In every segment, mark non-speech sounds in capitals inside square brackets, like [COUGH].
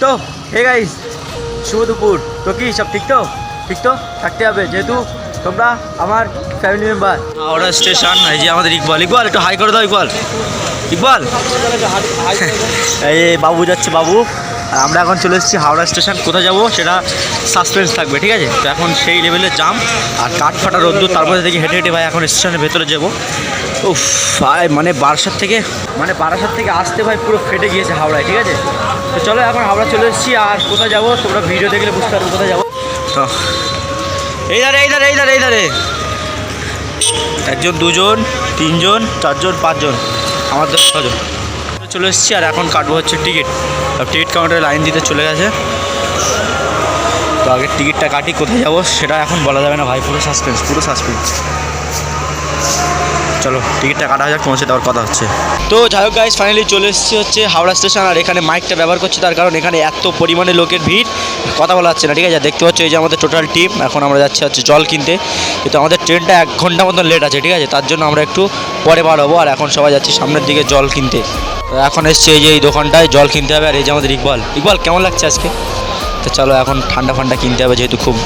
তো hey guys শুভ দুপুর। তো কি, সব ঠিক তো? ঠিক তো? থাকতে হবে। যেহেতু তোমরা আমার ফ্যামিলি মেম্বার হাওড়া স্টেশন এই যে আমাদের ইকবাল। ইকবাল, একটু হাই করে দাও, ইকবাল। ইকবাল। [LAUGHS] এই, বাবু যাচ্ছে, বাবু। আমরা এখন চলে এসেছি হাওড়া স্টেশন। কোথায় যাব সেটা সাসপেন্স থাকবে, ঠিক আছে? তো এখন সেই লেভেলের জাম আর কাঠ ফাটা রোদ্দুর, তারপরে দেখি হেঁটে হেঁটে ভাই এখন স্টেশনের ভেতরে যাব। উফ, ভাই মানে বারাসাত থেকে মানে বারাসাত থেকে আসতে ভাই পুরো ফেটে গিয়েছে হাওড়ায়, ঠিক আছে? তো চলো এখন হাওড়া চলে এসেছি আর কোথায় যাব তোমরা ভিডিও দেখলে বুঝতে পারবে কোথায় যাব। তো এই ধারে এই ধারে এই ধারে এই ধারে। একজন, দুজন, তিনজন, চারজন, পাঁচজন, আমাদের ছজন চলে এসেছি আর এখন কাটবো হচ্ছে টিকিট। টিকিট কাউন্টারে লাইন দিতে চলে গেছে। তো আগে টিকিটটা কাটি, কোথায় যাব সেটা এখন বলা যাবে না ভাই, পুরো সাসপেন্স পুরো সাসপেন্স চলো, টিকিটটা কাটা যাক সাথে আবার কথা হচ্ছে। তো যাই হোক গাইজ ফাইনালি চলে এসেছি হচ্ছে হাওড়া স্টেশন আর এখানে মাইকটা ব্যবহার করছি তার কারণ এখানে এত পরিমাণে লোকের ভিড়, কথা বলা যাচ্ছে না, ঠিক আছে? দেখতে পাচ্ছ এই যে আমাদের টোটাল টিম এখন আমরা যাচ্ছি হচ্ছে জল কিনতে। কিন্তু আমাদের ট্রেনটা এক ঘণ্টা মতন লেট আছে, ঠিক আছে? তার জন্য আমরা একটু পরে বার হব, আর এখন সবাই যাচ্ছি সামনের দিকে জল কিনতে। এখন এসছে এই যে এই দোকানটায়, জল কিনতে হবে আর এই যে আমাদের ইকবাল। ইকবাল, কেমন লাগছে আজকে? তো চলো এখন ঠান্ডা ফান্ডা কিনতে হবে যেহেতু খুব।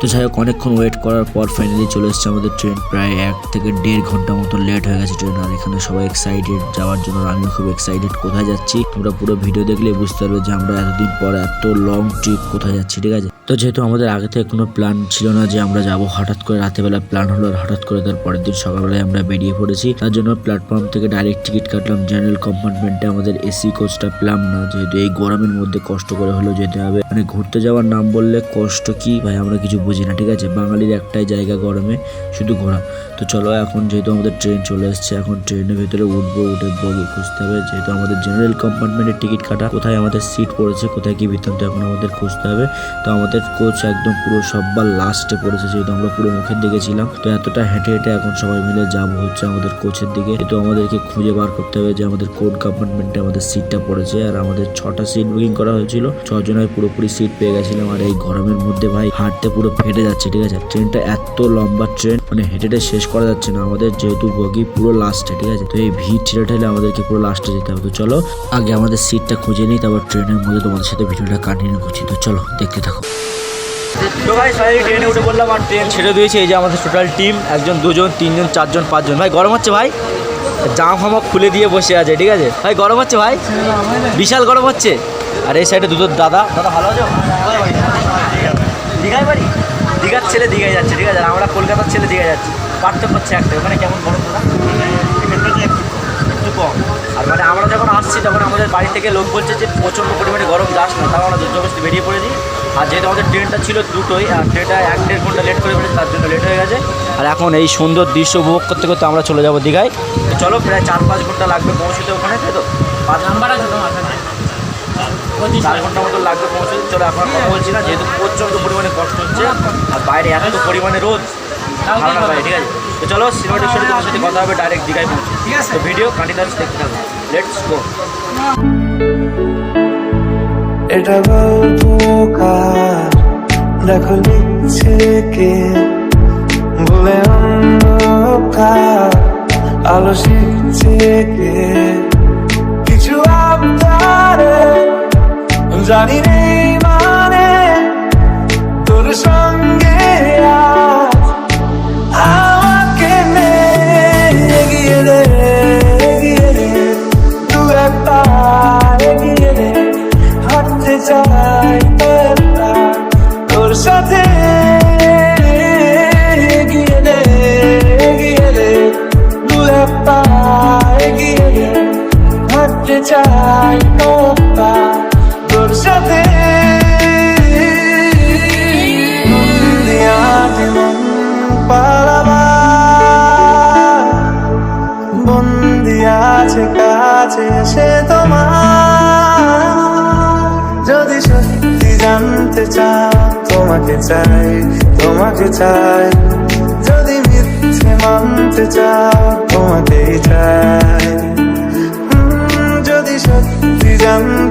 তো যাই হোক, অনেকক্ষণ ওয়েট করার পর ফাইনালি চলে এসেছে আমাদের ট্রেন প্রায় এক থেকে দেড় ঘণ্টা মতো লেট হয়ে গেছে ট্রেন আর এখানে সবাই এক্সাইটেড যাওয়ার জন্য আমিও খুব এক্সাইটেড কোথায় যাচ্ছি। তোমরা পুরো ভিডিও দেখলে বুঝতে পারবে যে আমরা এতদিন পর এত লং ট্রিপ কোথায় যাচ্ছি, ঠিক আছে? তো যেহেতু আমাদের আগে থেকে কোনো প্ল্যান ছিল না যে আমরা যাব হঠাৎ করে রাতেবেলা প্ল্যান হলো আর হঠাৎ করে তার পরের দিন সকালবেলায় আমরা বেরিয়ে পড়েছি। তার জন্য প্ল্যাটফর্ম থেকে ডাইরেক্ট টিকিট কাটলাম। জেনারেল কম্পার্টমেন্টে আমাদের এসি কোচটা পেলাম না। যেহেতু এই গরমের মধ্যে কষ্ট করে হলেও যেতে হবে। মানে ঘুরতে যাওয়ার নাম বললে কষ্ট কি? ভাই, আমরা কিছু বুঝি না, ঠিক আছে? বাঙালির একটাই জায়গা গরমে, শুধু ঘোরা। তো চলো এখন যেহেতু আমাদের ট্রেন চলে এসেছে, এখন ট্রেনের ভেতরে উঠবো, উঠে বগি খুঁজতে হবে। যেহেতু আমাদের জেনারেল কম্পার্টমেন্টের টিকিট কাটা, কোথায় আমাদের সিট পড়েছে, কোথায় কি বৃত্তান্ত এখন আমাদের খুঁজতে হবে। তো আমাদের কোচ একদম পুরো সব্বার লাস্টে পড়েছে, যেহেতু আমরা পুরো মুখের দিকে ছিলাম। তো এতটা হেঁটে হেঁটে এখন সবাই মিলে যাব হচ্ছে আমাদের কোচের দিকে। তো আমাদেরকে খুঁজে বার করতে হবে যে আমাদের কোন কম্পার্টমেন্টে আমাদের সিটটা পড়েছে। আর আমাদের ছটা সিট বুকিং করা হয়েছিল। ছজনের পুরোপুরি সিট পেয়ে গেছিলাম। আর এই গরমের মধ্যে ভাই হাঁটতে পুরো ফেটে যাচ্ছে, ঠিক আছে? ট্রেনটা এত লম্বা ট্রেন মানে হেঁটে হেঁটে শেষ করা যাচ্ছে না আমাদের, যেহেতু বগি পুরো লাস্টে ঠিক আছে? তো এই ভিড় ঠেলে ঠেলে আমাদেরকে পুরো লাস্টে যেতে হবে। তো চলো, আগে আমাদের সিটটা খুঁজে নিই, তারপর ট্রেনের মধ্যে তোমাদের সাথে ভিডিওটা কন্টিনিউ করছি। তো চলো, দেখতে থাকো। তো ভাই, সবাই ট্রেনে উঠে বললাম, আর ট্রেন ছেড়ে দিয়েছে। এই যে আমাদের টোটাল টিম একজন, দুজন, তিনজন, চারজন, পাঁচজন। ভাই, গরম হচ্ছে ভাই? জামা ফামা খুলে দিয়ে বসে আছে, ঠিক আছে? ভাই, গরম হচ্ছে ভাই? বিশাল গরম হচ্ছে। আর এই সাইডে দুটো দাদা। দাদা, ভালো আছো? দীঘায় বাড়ি? দীঘার ছেলে দীঘায় যাচ্ছে, ঠিক আছে? আমরা কলকাতার ছেলে দীঘায় যাচ্ছি। পার্থক্য হচ্ছে একটা, ওখানে কেমন গরম দাদা? একটু কম। আর মানে আমরা যখন আসছি, তখন আমাদের বাড়ি থেকে লোক বলছে যে, প্রচণ্ড পরিমাণে গরম, যাস না, তাও আমরা দুর্যোগস্তি বেরিয়ে পড়েছি আর যেহেতু আমাদের ট্রেনটা ছিল দুটোই আর ট্রেনটা এক দেড় ঘণ্টা লেট করে ফেলেছে তার জন্য লেট হয়ে গেছে। আর এখন এই সুন্দর দৃশ্য উপভোগ করতে করতে আমরা চলে যাব দীঘায়। চলো প্রায় চার পাঁচ ঘণ্টা লাগবে পৌঁছতে ওখানে তাই তো? পাঁচ নাম্বার আছে তো চার ঘণ্টা মতো লাগবে পৌঁছতে। চলো এখন কথা বলছি না যেহেতু প্রচণ্ড পরিমাণে কষ্ট হচ্ছে আর বাইরে এত পরিমাণে রোদ ঠিক আছে? তো চলো সিনেমাটিক তোমার সাথে কথা হবে ডাইরেক্ট দীঘায় পৌঁছে। ঠিক আছে। ভিডিও কন্টিনিউস দেখতে থাকো। লেটস গো এটা গল্পকার দেখো লিখছে কে বলে অন্ধকার আলো শিখছে কে? কিছু আবদারে জানি নেই আছে কাছে সে তোমার যদি সত্যি জানতে চাও তোমাকে চাই তোমাকে চাই যদি মিথ্যে মানতে চাও তোমাকেই চাই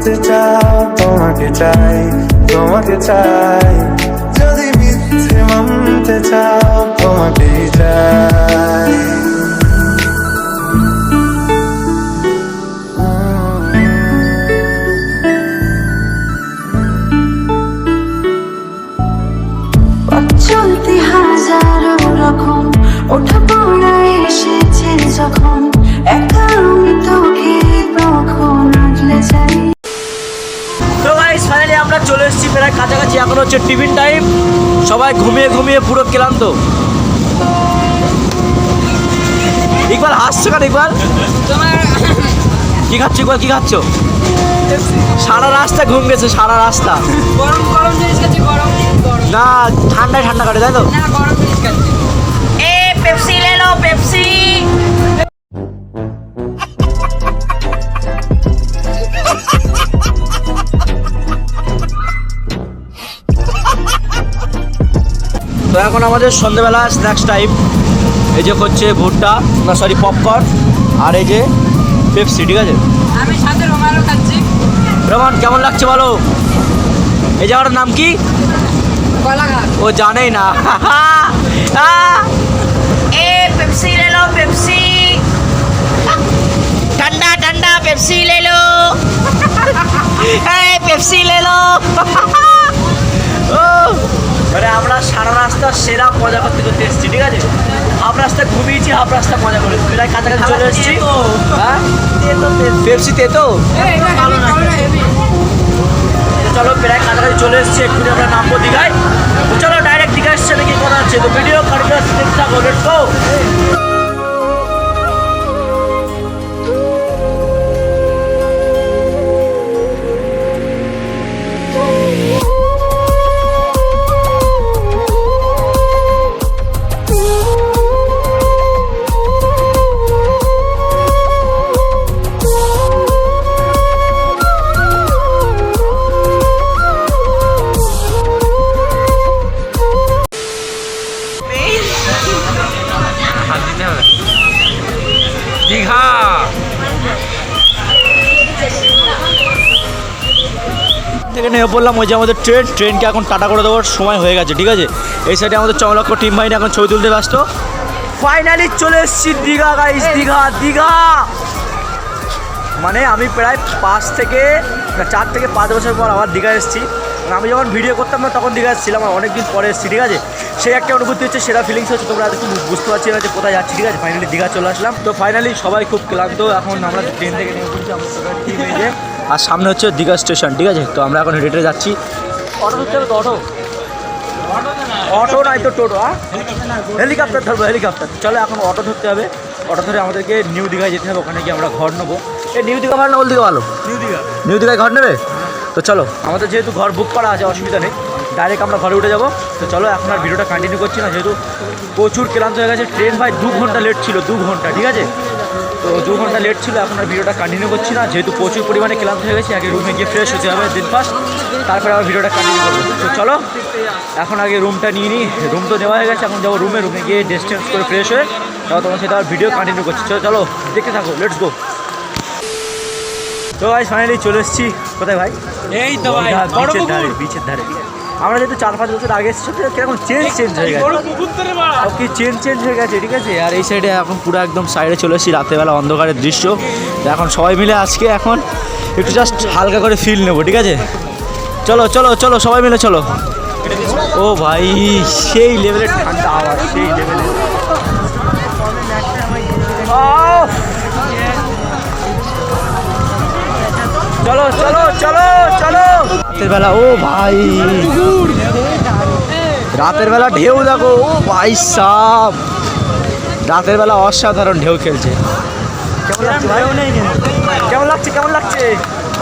বলতে চাও, তোমাকে চাই তোমাকে চাই। যদি মিথ্যে মানতে চাও, তোমাকেই চাই। চলতি হাজারো রকম ওঠা পড়া এসেছে যখন। একা আমি তোকে তখন আগলে যাই চলে এসেছি প্রায় কাছাকাছি এখন হচ্ছে টিফিন টাইম। সবাই ঘুমিয়ে ঘুমিয়ে পুরো ক্লান্ত। ইকবাল হাসছো কেন ইকবাল? কি খাচ্ছ ইকবাল কি খাচ্ছ? সারা রাস্তা ঘুম গেছে সারা রাস্তা। গরম গরম না ঠান্ডায় ঠান্ডা কাটে তাই তো? এ পেপসি লেলো পেপসি। এখন আমাদের সন্ধ্যেবেলা স্ন্যাক্স টাইপ এই যে হচ্ছে ভুট্টা না সরি পপকর্ন আর এই যে পেপসি ঠিক আছে? আমি রোমান কেমন লাগছে বলো? এই জায়গাটার নাম কি? ও জানেই না। [LAUGHS] এ পেপসি লে পেপসি ঠান্ডা ঠান্ডা পেপসি লেলো পেপসি লেলো ও মানে আমরা সারা রাস্তা সেরা মজা করতে করতে এসেছি ঠিক আছে? হাফ রাস্তা ঘুমিয়েছি হাফ রাস্তা মজা করেছি। প্রায় কাছাকাছি চলে এসেছি। হ্যাঁ? পেপসি তেতো তো? চলো প্রায় কাছাকাছি চলে এসেছি এক্ষুনি আমরা নামবো দীঘায়। তো চলো ডাইরেক্ট দীঘা এসছে নাকি কথা হচ্ছে। তো ভিডিও কন্টিনিউস দেখতে থাকো লেটস গো থেকে নেমে পড়লাম, ওই যে আমাদের ট্রেন, ট্রেনকে এখন টাটা করে দেওয়ার সময় হয়ে গেছে, ঠিক আছে? এই সাইডে আমাদের চমলক্ষ টিম বাহিনী এখন ছবি তুলতে ব্যস্ত। ফাইনালি চলে এসেছি দীঘা গাইস দীঘা দীঘা! মানে আমি প্রায় পাঁচ থেকে চার থেকে পাঁচ বছর পর আবার দীঘা এসেছি। আমি যখন ভিডিও করতাম না, তখন দীঘা এসেছিলাম, আর অনেকদিন পরে এসেছি, ঠিক আছে? সেই একটা অনুভূতি হচ্ছে সেরা ফিলিংস হচ্ছে, তোমরা একটু বুঝতে পারছি না যে কোথায় যাচ্ছি, ঠিক আছে? ফাইনালি দীঘা চলে আসলাম। তো ফাইনালি সবাই খুব ক্লান্ত, এখন আমরা ট্রেন থেকে নেমে পড়ছি আমরা আর সামনে হচ্ছে দীঘা স্টেশন ঠিক আছে? তো আমরা এখন হেঁটে হেঁটে যাচ্ছি। অটো ধরতে হবে তো অটো। অটো নাই তো টোটো হেলিকপ্টার ধরবো হেলিকপ্টার। চলো এখন অটো ধরতে হবে। অটো ধরে আমাদেরকে নিউ দীঘায় যেতে হবে ওখানে গিয়ে আমরা ঘর নেব। এই নিউ দীঘা ভালো না ওল্ড দীঘা ভালো নিউ দীঘা। নিউ দীঘায় ঘর নেবে? তো চলো আমাদের যেহেতু ঘর বুক করা আছে অসুবিধা নেই। ডাইরেক্ট আমরা ঘরে উঠে যাব। তো চলো এখন আর ভিডিওটা কন্টিনিউ করছি না যেহেতু প্রচুর ক্লান্ত হয়ে গেছে। ট্রেন ভাই দু ঘণ্টা লেট ছিল দু ঘণ্টা ঠিক আছে? তো দু ঘণ্টা লেট ছিল এখন আর ভিডিওটা কন্টিনিউ করছি না। যেহেতু প্রচুর পরিমাণে ক্লান্ত হয়ে গেছে আগে রুমে গিয়ে ফ্রেশ হতে হবে দিন ফার্স্ট তারপরে আবার ভিডিওটা কন্টিনিউ করব। তো চলো এখন আগে রুমটা নিয়ে নিই। রুম তো নেওয়া হয়ে গেছে এখন যাব রুমে রুমে গিয়ে চেঞ্জ করে ফ্রেশ হয়ে তারপর তোমার সাথে আর ভিডিও কন্টিনিউ করছি। চলো চলো দেখতে থাকো লেটস গো তো ভাই ফাইনালি চলে এসেছি। কোথায় ভাই? এই তো ভাই বিচের ধারে বিচের ধারে। আমরা যেহেতু চার পাঁচ বছর আগে এসেছি কীরকম চেঞ্জ চেঞ্জ হয়ে গেছে। সব কি চেঞ্জ চেঞ্জ হয়ে গেছে, ঠিক আছে? আর এই সাইডে এখন পুরো একদম সাইডে চলে এসেছি রাতেরবেলা অন্ধকারের দৃশ্য। এখন সবাই মিলে আজকে এখন একটু জাস্ট হালকা করে ফিল নেব, ঠিক আছে? চলো চলো চলো, সবাই মিলে চলো। ও ভাই, সেই লেভেলের ঠান্ডা আওয়াজ, সেই লেভেলের রাতের বেলা, ও ভাই। রাতের বেলা ঢেউ, দেখো, ও ভাই সাপ রাতের বেলা অসাধারণ ঢেউ খেলছে। কেমন লাগছে কেমন লাগছে?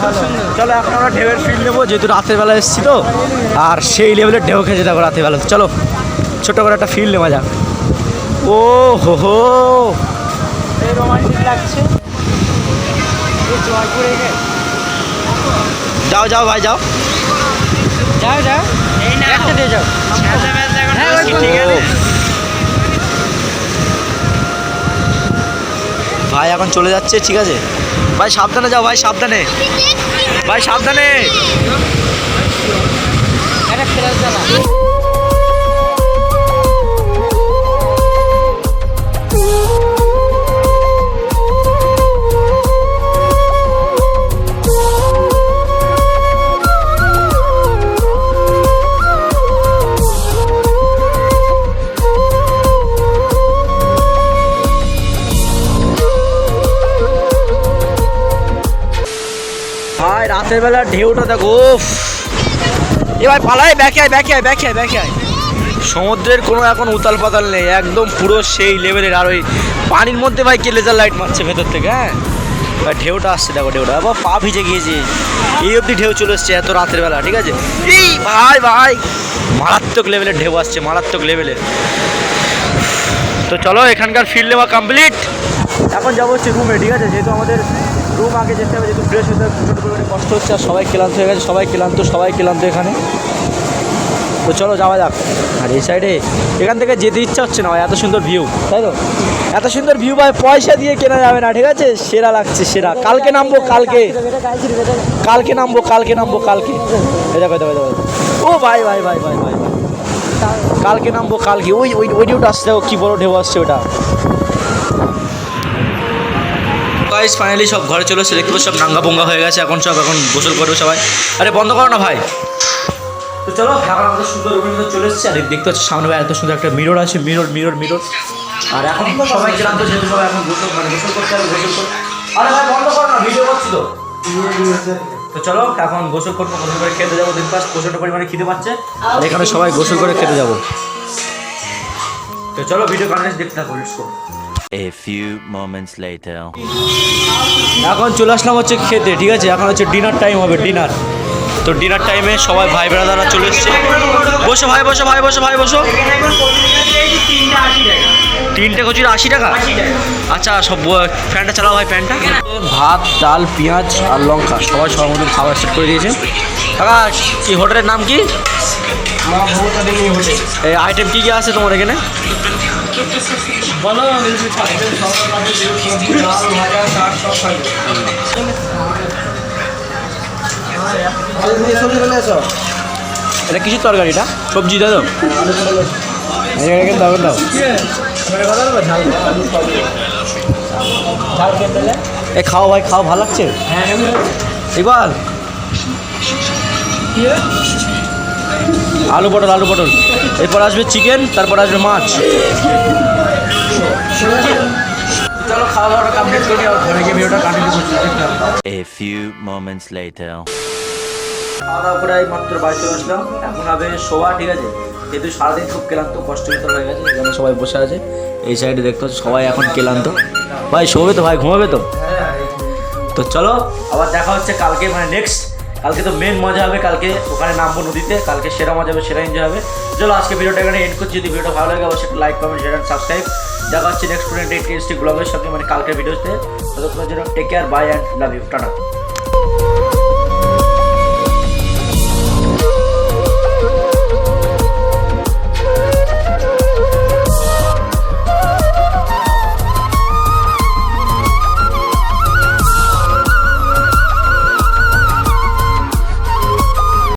লাগছে? চলো, এখন আমরা ঢেউয়ের ফিল নেব, যেহেতু রাতের বেলা এসেছি তো। আর সেই লেভেলের ঢেউ খেলছে, দেখো, রাতের বেলা। চলো ছোট করে একটা ফিল নেওয়া যাক। ও হো হো। যাও যাও ভাই যাও। যাও যাও। একটা দিয়ে যাও। হ্যাঁ, ওই ঠিক আছে? ভাই এখন চলে যাচ্ছে ঠিক আছে? ভাই সাবধানে যাও ভাই সাবধানে। ভাই সাবধানে। রাতের বেলা ঢেউটা দেখো। এ ভাই পালাই, ব্যাকে আয় ব্যাকে আয় ব্যাকে আয় ব্যাকে আয়। সমুদ্রের কোনো এখন উতাল পাতাল নেই, একদম পুরো সেই লেভেলের আর ওই পানির মধ্যে ভাই কে লেজার লাইট মারছে ভেতর থেকে হ্যাঁ? ভাই ঢেউটা আসছে, দেখো ঢেউটা। আবার পা ভিজে গিয়েছে। এই অবধি ঢেউ চলে এসছে এত রাতের বেলা, ঠিক আছে? এই ভাই ভাই! মারাত্মক লেভেলের ঢেউ আসছে, মারাত্মক লেভেলের তো চলো, এখানকার ফিল্ড নেওয়া কমপ্লিট এখন যাব হচ্ছে রুমে ঠিক আছে? যেহেতু আমাদের রুম আগে যেতে হবে, যেহেতু ফ্রেশ হতে হবে কষ্ট হচ্ছে আর সবাই ক্লান্ত হয়ে গেছে, সবাই ক্লান্ত সবাই ক্লান্ত এখানে। তো চলো যাওয়া যাক। আর এই সাইডে এখান থেকে যেতে ইচ্ছা হচ্ছে না ভাই, এত সুন্দর ভিউ তাই তো? এত সুন্দর ভিউ ভাই, পয়সা দিয়ে কেনা যাবে না, ঠিক আছে? সেরা লাগছে, সেরা। কালকে নামবো, কালকে। কালকে নামবো কালকে নামবো, কালকে। দেখো দেখো দেখো। ও ভাই ভাই ভাই ভাই ভাই। কালকে নামবো, কালকে। ওই ওই ওই ঢেউটা আসছে কি বড় ঢেউ আসছে ওটা। গাইস ফাইনালি সব ঘরে চলে এসেছে, দেখতে সব নাঙ্গা বঙ্গা হয়ে গেছে, এখন সব, এখন গোসল করবে সবাই। আরে, বন্ধ করো না ভাই। তো চলো এখন আমাদের সুন্দর রুমের চলে এসেছে, আর দেখতে পাচ্ছি, সামনে ভাই এত সুন্দর একটা মিরর আছে মিরর মিরর মিরর আর এখন সবাই ক্লান্ত যেহেতু সবাই এখন গোসল মানে গোসল করতে হবে, গোসল করতে আরে ভাই, বন্ধ করো না ভিডিও করছি তো। তো চলো, এখন গোসল করব, গোসল করে খেতে যাব দিন পাস প্রচণ্ড পরিমাণে খিদে পাচ্ছে। আর এখানে সবাই গোসল করে খেতে যাব। তো চলো ভিডিও কন্টেন্ট দেখতে থাকো A few moments later. এখন চলে আসলাম হচ্ছে খেতে ঠিক আছে? এখন হচ্ছে ডিনার টাইম হবে ডিনার তো ডিনার টাইমে সবাই ভাই ব্রাদাররা চলে এসছে। বসো ভাই বসো ভাই বসো ভাই বসো। তিনটে কচুরি আশি টাকা? আচ্ছা সব ফ্যানটা চালাও ভাই ফ্যানটা ভাত ডাল পেঁয়াজ আর লঙ্কা সবাই সবার মধ্যে খাবার সেট করে দিয়েছে। কাকা কি হোটেলের নাম কি? এই আইটেম কি কি আছে তোমার এখানে? এটা কিছু তরকারিটা সবজি দাও দাও দাও। এ খাও ভাই খাও ভালো লাগছে? এবার? আলু পটল আলু পটল। এরপর আসবে চিকেন তারপর আসবে মাছ। চলো খাওয়া দাওয়াটা কমপ্লিট করি আর ঘরে গিয়ে ভিডিওটা কন্টিনিউ করছি দেখতে হবে। A few খাওয়া দাওয়া করে এই মাত্র বাড়ি চলে আসলাম। এখন হবে শোয়া ঠিক আছে? যেহেতু সারাদিন খুব ক্লান্ত কষ্ট হয়ে গেছে এখানে সবাই বসে আছে। এই সাইডে দেখতে পাচ্ছ সবাই এখন ক্লান্ত। ভাই শোবে তো ভাই ঘুমাবে তো? তো চলো আবার দেখা হচ্ছে কালকে মানে নেক্সট কালকে তো মেন মজা হবে, কালকে ওখানে নামবো নদীতে, কালকে সেরা মজা হবে, সেরা এনজয় হবে। চলো আজকে ভিডিওটা এখানে এন্ড করছি। যদি ভিডিওটা ভালো লাগে, অবশ্যই লাইক কমেন্ট শেয়ার সাবস্ক্রাইব দেখা হচ্ছে নেক্সট স্টুডেন্ট টেস্টি ব্লগের সঙ্গে মানে কালকের ভিডিওতে ততক্ষণের জন্য take care bye and love you tata.